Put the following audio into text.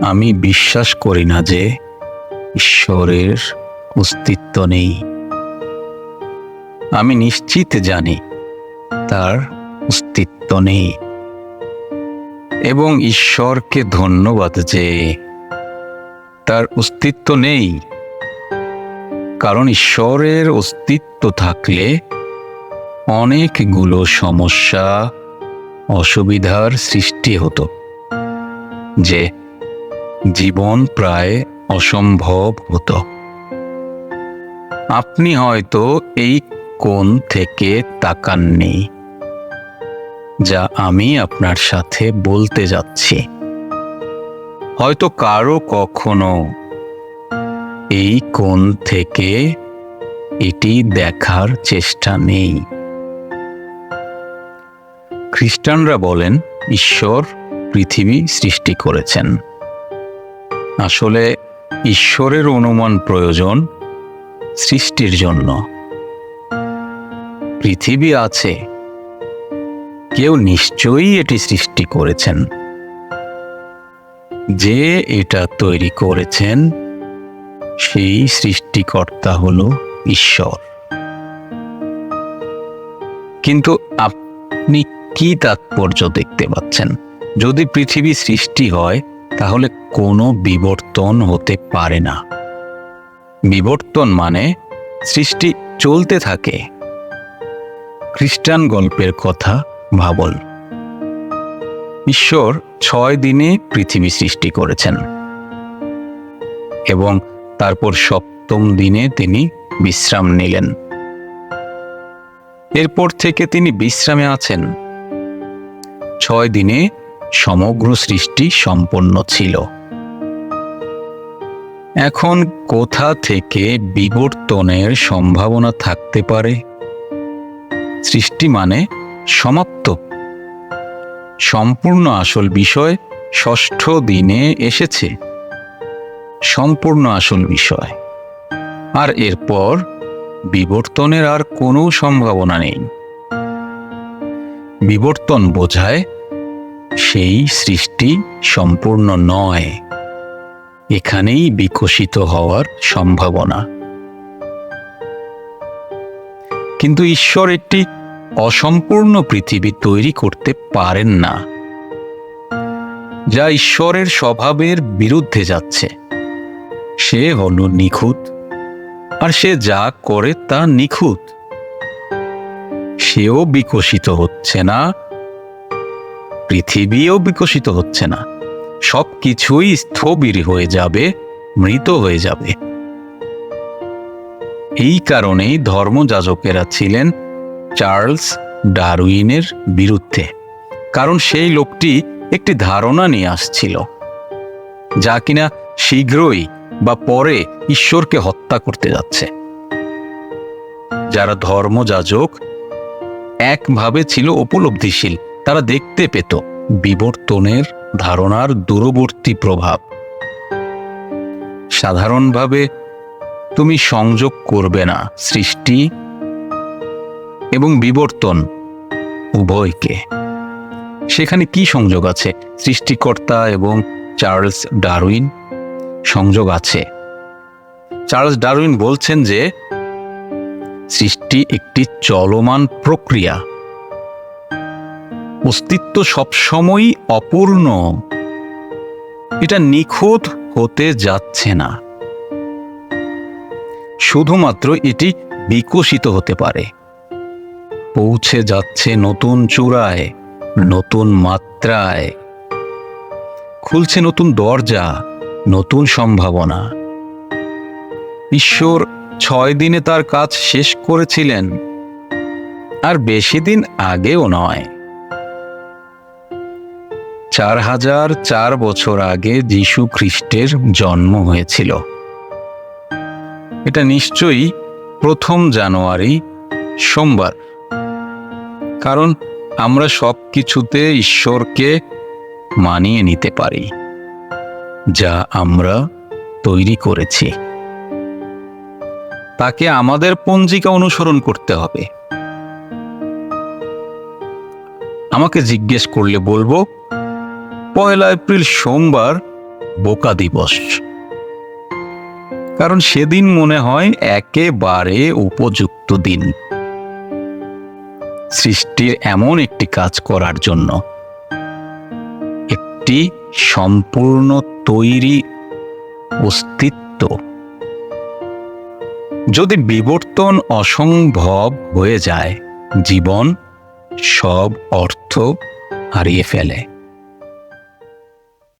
আমি বিশ্বাস করি না যে ঈশ্বরের অস্তিত্ব নেই। আমি নিশ্চিত জানি তার অস্তিত্ব নেই। এবং ঈশ্বরকে ধন্যবাদ যে তার অস্তিত্ব নেই। কারণ ঈশ্বরের অস্তিত্ব থাকলে অনেকগুলো সমস্যা, অসুবিধার সৃষ্টি হতো। যে জীবন প্রায় অসম্ভব হতো। আপনি হয়তো এই কোণ থেকে তাকাননি, যা আমি আপনার সাথে বলতে যাচ্ছি। হয়তো কারও কখনো এই কোণ থেকে এটি দেখার চেষ্টা নেই। খ্রিস্টানরা বলেন, ঈশ্বর পৃথিবী সৃষ্টি করেছেন। আসলে ঈশ্বরের অনুমান প্রয়োজন সৃষ্টির জন্য। পৃথিবী আছে। কেউ নিশ্চয়ই এটি সৃষ্টি করেছেন। যে এটা তৈরি করেছেন, সেই সৃষ্টিকর্তা হল ঈশ্বর। কিন্তু আপনি কি তাৎপর্য দেখতে পাচ্ছেন? যদি পৃথিবী সৃষ্টি হয় তাহলে কোনো বিবর্তন হতে পারে না। বিবর্তন মানে সৃষ্টি চলতে থাকে। খ্রিস্টান গল্পের কথা ভাবল। ঈশ্বর ছয় দিনে পৃথিবী সৃষ্টি করেছেন এবং তারপর সপ্তম দিনে তিনি বিশ্রাম নিলেন। এরপর থেকে তিনি বিশ্রামে আছেন। ছয় দিনে সমগ্র সৃষ্টি সম্পন্ন ছিল। এখন কোথা থেকে বিবর্তনের সম্ভাবনা থাকতে পারে? সৃষ্টি মানে সমাপ্ত। সম্পূর্ণ আসল বিষয় ষষ্ঠ দিনে এসেছে। সম্পূর্ণ আসল বিষয়। আর এরপর বিবর্তনের আর কোনো সম্ভাবনা নেই। বিবর্তন বোঝায় সেই সৃষ্টি সম্পূর্ণ নয়। এখানেই বিকশিত হওয়ার সম্ভাবনা। কিন্তু ঈশ্বর একটি অসম্পূর্ণ পৃথিবী তৈরি করতে পারেন না, যা ঈশ্বরের স্বভাবের বিরুদ্ধে যাচ্ছে। সে হল নিখুঁত, আর সে যা করে তা নিখুঁত। সেও বিকশিত হচ্ছে না পৃথিবীও বিকশিত হচ্ছে না। সব কিছুই স্থবির হয়ে যাবে, মৃত হয়ে যাবে। এই কারণেই ধর্মযাজকেরা ছিলেন চার্লস ডারউইনের বিরুদ্ধে, কারণ সেই লোকটি একটি ধারণা নিয়ে আসছিল, যা কিনা শীঘ্রই বা পরে ঈশ্বরকে হত্যা করতে যাচ্ছে। যারা ধর্মযাজক একভাবে ছিল উপলব্ধিশীল তারা দেখতে পেত বিবর্তনের ধারণার দূরবর্তী প্রভাব। সাধারণভাবে তুমি সংযোগ করবে না সৃষ্টি এবং বিবর্তন উভয়কে। সেখানে কি সংযোগ আছে? সৃষ্টিকর্তা এবং চার্লস ডারউইন সংযোগ আছে। চার্লস ডারউইন বলছেন যে সৃষ্টি একটি চলমান প্রক্রিয়া। অস্তিত্ব সবসময়ই অপূর্ণ। এটা নিখুঁত হতে যাচ্ছে না। শুধুমাত্র এটি বিকশিত হতে পারে। পৌঁছে যাচ্ছে নতুন চূড়ায়, নতুন মাত্রায়। খুলছে নতুন দরজা, নতুন সম্ভাবনা। ঈশ্বর ছয় দিনে তার কাজ শেষ করেছিলেন। আর বেশি দিন আগেও নয়। চার হাজার চার বছর আগে যীশু খ্রিস্টের জন্ম হয়েছিল। এটা নিশ্চয়ই প্রথম জানুয়ারি, সোমবার। কারণ আমরা সব কিছুতে ঈশ্বরকে মানিয়ে নিতে পারি, যা আমরা তৈরি করেছি। তাকে আমাদের পঞ্জিকা অনুসরণ করতে হবে। আমাকে জিজ্ঞেস করলে বলব পয়লা এপ্রিল সোমবার বোকা দিবস। কারণ সেদিন মনে হয় একেবারে উপযুক্ত দিন। সৃষ্টির এমন একটি কাজ করার জন্য। একটি সম্পূর্ণ তৈরি অস্তিত্ব। যদি বিবর্তন অসম্ভব হয়ে যায়, জীবন সব অর্থ হারিয়ে ফেলে।